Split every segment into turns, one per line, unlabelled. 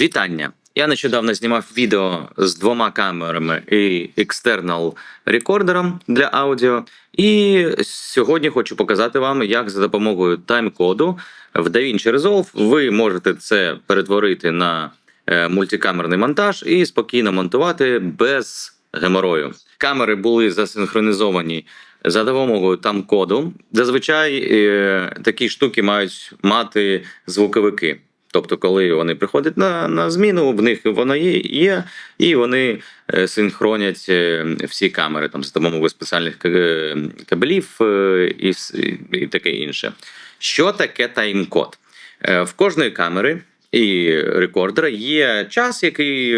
Вітання! Я нещодавно знімав відео з двома камерами і екстернал рекордером для аудіо. І сьогодні хочу показати вам, як за допомогою тайм-коду в DaVinci Resolve ви можете це перетворити на е, мультикамерний монтаж і спокійно монтувати без геморою. Камери були засинхронізовані за допомогою тайм-коду. Зазвичай е, такі штуки мають мати звуковики. Тобто, коли вони приходять на, на зміну, в них воно є, і вони е, синхронять е, всі камери там за допомогою спеціальних кабелів е, і, і таке інше. Що таке тайм-код? В кожної камери і рекордера є час, який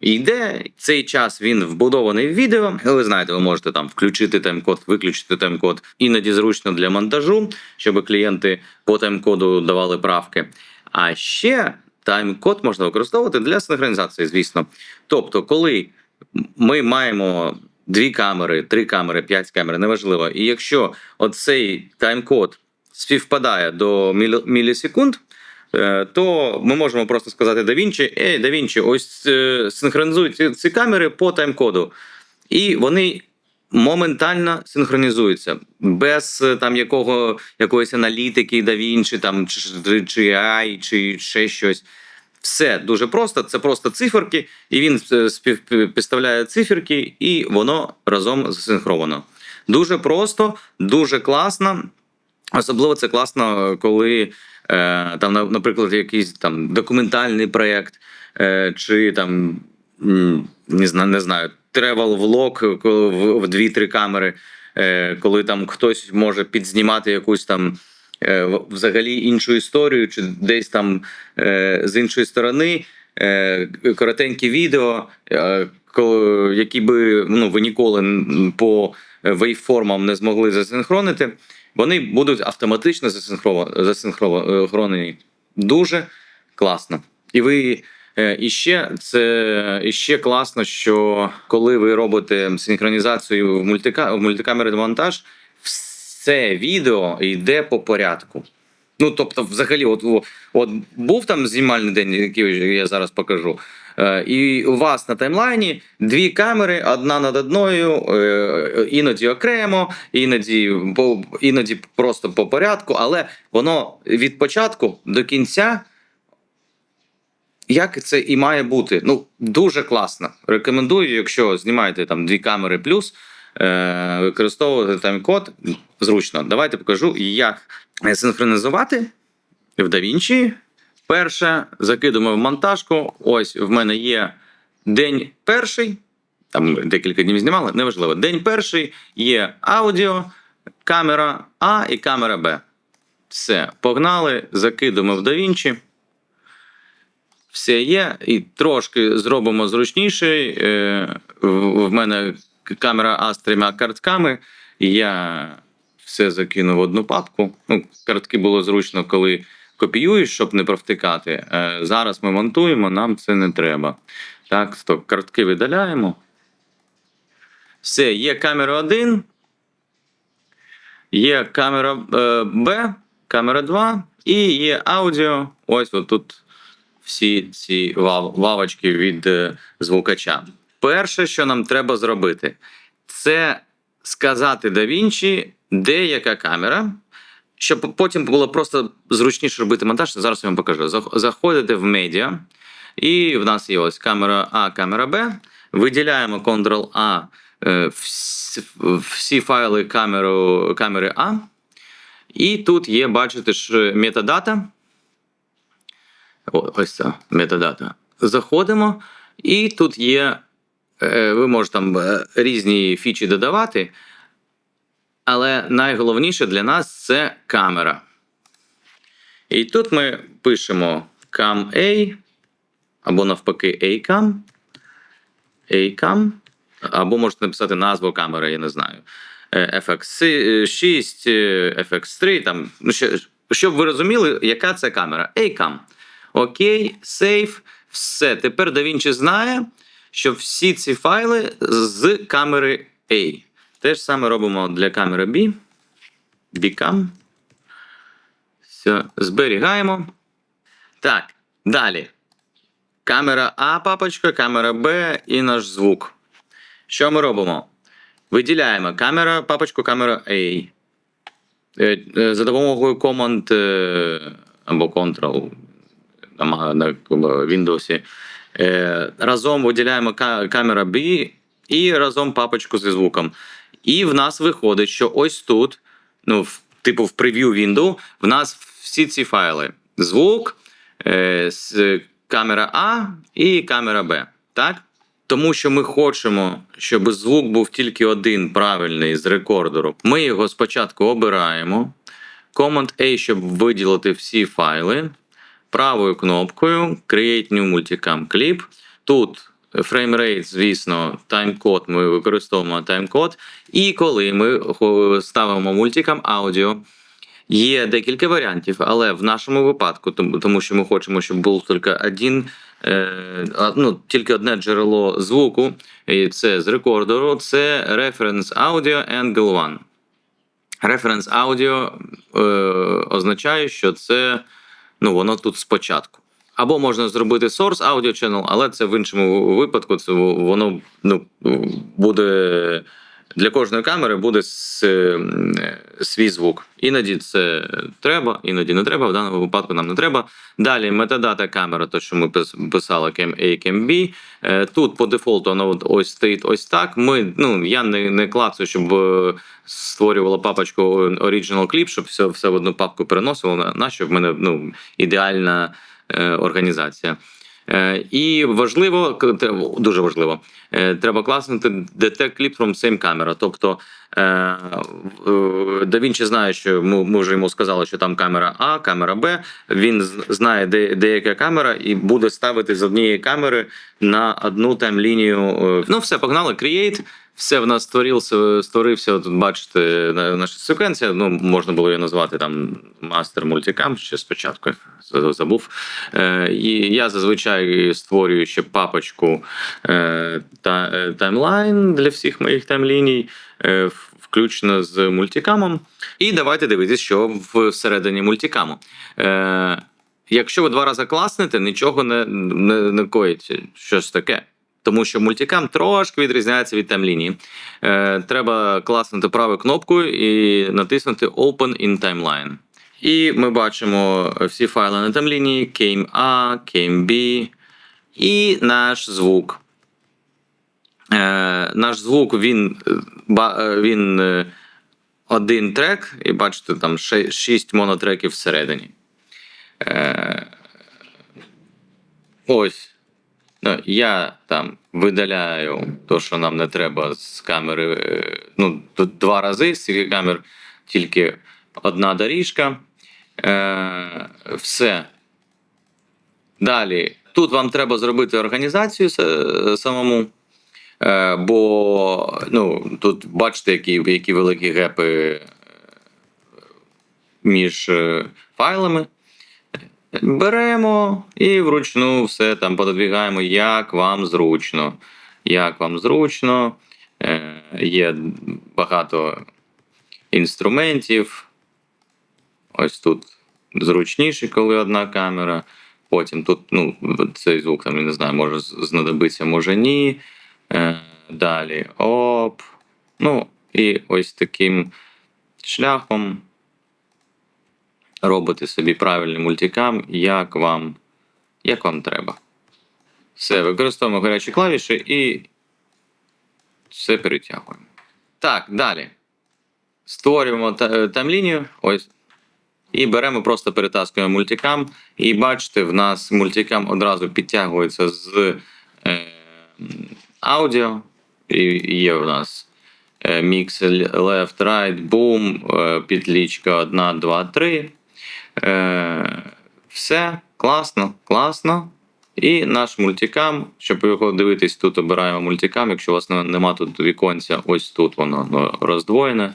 йде. Цей час він вбудований в відео. Ви знаєте, ви можете там включити тайм-код, виключити тайм-код. Іноді зручно для монтажу, щоб клієнти по тайм-коду давали правки. А ще тайм-код можна використовувати для синхронізації, звісно. Тобто, коли ми маємо дві камери, три камери, п'ять камер, неважливо. І якщо оцей тайм-код співпадає до мілісекунд, е, то ми можемо просто сказати DaVinci, ей, DaVinci, ось е, синхронізуй ці, ці камери по тайм-коду. І вони моментально синхронізуються без е, там якого якоїсь аналітики DaVinci, там чи, чи AI, чи ще щось. Все дуже просто. Це просто циферки, і він е, співпідставляє циферки, і воно разом засинхровано. Дуже просто, дуже класно. Особливо це класно, коли е, там, на- наприклад, якийсь там документальний проєкт, е, чи там не знаю, не знаю, тревел влог в, в дві-три камери, е, коли там хтось може підзнімати якусь там е, взагалі іншу історію, чи десь там е, з іншої сторони. Коротенькі відео, які би ну, ви ніколи по вейформам не змогли засинхронити, вони будуть автоматично засинхронені. Дуже класно. І ви і ще це і ще класно, що коли ви робите синхронізацію в, мультика, в мультикамерний монтаж, все відео йде по порядку. Ну, тобто, взагалі, от, от був там знімальний день, який я зараз покажу. е, І у вас на таймлайні дві камери, одна над одною, е, іноді окремо, іноді, іноді просто по порядку, але воно від початку до кінця, як це і має бути. Ну, дуже класно. Рекомендую, якщо знімаєте там дві камери плюс, е, використовувати тайм-код зручно. Давайте покажу, як синхронізувати в DaVinci. Перше, закидуємо в монтажку. Ось в мене є день перший. Там декілька днів знімали, неважливо. День перший є аудіо, камера А і камера Б. Все, погнали, закидуємо в DaVinci. Все є, і трошки зробимо зручніше. Е, в мене камера А з трьома картками. Я все закинув в одну папку. Ну, картки було зручно, коли копіюєш, щоб не провтикати. Е, Зараз ми монтуємо, нам це не треба. Так, стоп, картки видаляємо. Все, є камера 1, є камера е, Б, камера 2 і є аудіо. Ось тут всі ці вав- лавочки від е, звукача. Перше, що нам треба зробити, це сказати DaVinci, де яка камера, щоб потім було просто зручніше робити монтаж. Зараз я вам покажу. Зах- Заходите в медіа, і в нас є ось камера А, камера Б. Виділяємо Ctrl-A е, всі, файли камеру, камери А. І тут є, бачите, ж метадата. Ось ця метадата. Заходимо, і тут є. е, Ви можете там е, різні фічі додавати. Але найголовніше для нас це камера. І тут ми пишемо cam A, або навпаки ACAM. ACAM. Або можете написати назву камери, я не знаю. Е, FX6, е, FX3, там, ну, щоб ви розуміли, яка це камера. ACAM. Окей, сейф. Все. Тепер DaVinci знає, що всі ці файли з камери A. Те ж саме робимо для камери B. Bcam. Все, зберігаємо. Так, далі. камера А папочка, камера Б і наш звук. Що ми робимо? Виділяємо камера, папочку, камера A. Е, е, За допомогою команд е, або Ctrl на, Windows. Е, Разом виділяємо ка- камера B і разом папочку зі звуком. І в нас виходить, що ось тут, ну, типу в прев'ю Windows, в нас всі ці файли: звук, е, камера А і камера Б. Так? Тому що ми хочемо, щоб звук був тільки один правильний з рекордеру. Ми його спочатку обираємо. Command A, щоб виділити всі файли. Правою кнопкою Create New Multicam Clip. Тут фреймрейт, звісно, таймкод. Ми використовуємо таймкод. І коли ми ставимо мультикам аудіо, Є декілька варіантів, але в нашому випадку, тому, що ми хочемо, щоб був тільки один, е, ну, тільки одне джерело звуку, і це з рекордеру, це Reference Audio Angle 1. Reference Audio е, означає, що це ну, воно тут спочатку. Або можна зробити Source Audio Channel, але це в іншому випадку це воно ну, буде для кожної камери буде м, е, свій звук. Іноді це треба, іноді не треба. В даному випадку нам не треба. Далі метадата камера, то що ми писали Cam A, Cam B. Е, Тут по дефолту воно ось стоїть ось так. Ми, ну, я не, не клацаю, щоб е, створювала папочку Original Clip, щоб все, все в одну папку переносило. На, на що в мене ну, ідеальна е, організація. Е, і важливо, дуже важливо, е, треба класнути Detect Clip from same camera. Тобто е, DaVinci знає, що ми, вже йому сказали, що там камера А, камера Б. Він знає, де, де яка камера, і буде ставити з однієї камери на одну там лінію. е, Ну, все, погнали, Create. Все в нас створився, створився. От бачите, наша секвенція. Ну, можна було її назвати там Master Multicam, ще спочатку забув. Е, і я зазвичай створюю ще папочку е, та, е, таймлайн для всіх моїх таймліній, е, включно з мультикамом. І давайте дивитися, що всередині мультикаму. Е, якщо ви два рази класнете, нічого не, не, не коїться. Щось таке. Тому що мультикам трошки відрізняється від таймлінії. Е, треба класнути правою кнопкою і натиснути Open in Timeline. І ми бачимо всі файли на таймлінії, Came A, Came B і наш звук. Е, наш звук він, е, е, він е, один трек, і бачите, там ши- шість монотреків всередині. Е, ось. Ну, я там видаляю те, що нам не треба з камери. е, Ну, два рази з цих камер тільки одна доріжка. Е, все. Далі. Тут вам треба зробити організацію самому. Е, бо ну, тут бачите, які, які великі гепи е, між е, файлами. Беремо і вручну все там пододвігаємо, як вам зручно. Як вам зручно. Е, є багато інструментів. Ось тут зручніше, коли одна камера. Потім тут ну, цей звук там, я не знаю, може з- знадобиться, може ні. Е, далі оп. Ну, і ось таким шляхом робите собі правильний мультикам, як вам, як вам треба. Все, використовуємо гарячі клавіші і все перетягуємо. Так, далі. Створюємо та- е, таймлінію. Ось. І беремо, просто перетаскуємо мультикам. І бачите, в нас мультикам одразу підтягується з е, аудіо. І є в нас е, мікс left, right, boom, підлічка 1, 2, 3. Е, все класно, класно. І наш мультикам, щоб його дивитись, тут обираємо мультикам. Якщо у вас нема тут віконця, ось тут воно роздвоєне.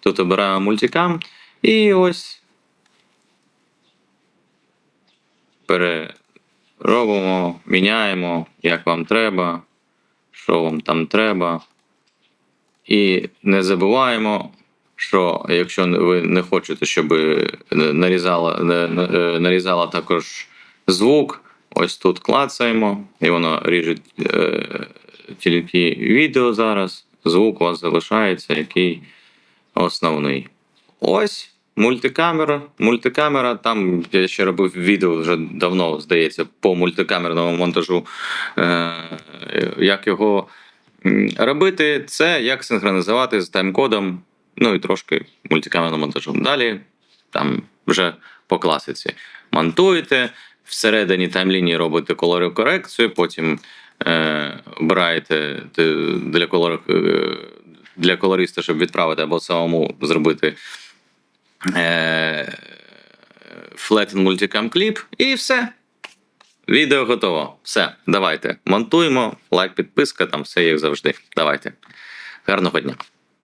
Тут обираємо мультикам. І ось переробимо, міняємо, як вам треба, що вам там треба. І не забуваємо, що якщо ви не хочете, щоб нарізала, не- не- нарізала також звук, ось тут клацаємо, і воно ріже е, тільки відео зараз. Звук у вас залишається, який основний. Ось мультикамера. Мультикамера. Там я ще робив відео вже давно, здається, по мультикамерному монтажу. Е, як його робити, це як синхронізувати з тайм-кодом, ну і трошки мультикамерним монтажом. Далі там вже по класиці. Монтуєте, всередині таймлінії робите колорокорекцію, потім е, обираєте для, колор, е, для колориста, щоб відправити або самому зробити е, Flatten Multicam кліп, і все. Відео готово. Все, давайте. Монтуємо, лайк, підписка, там все як завжди. Давайте. Гарного дня.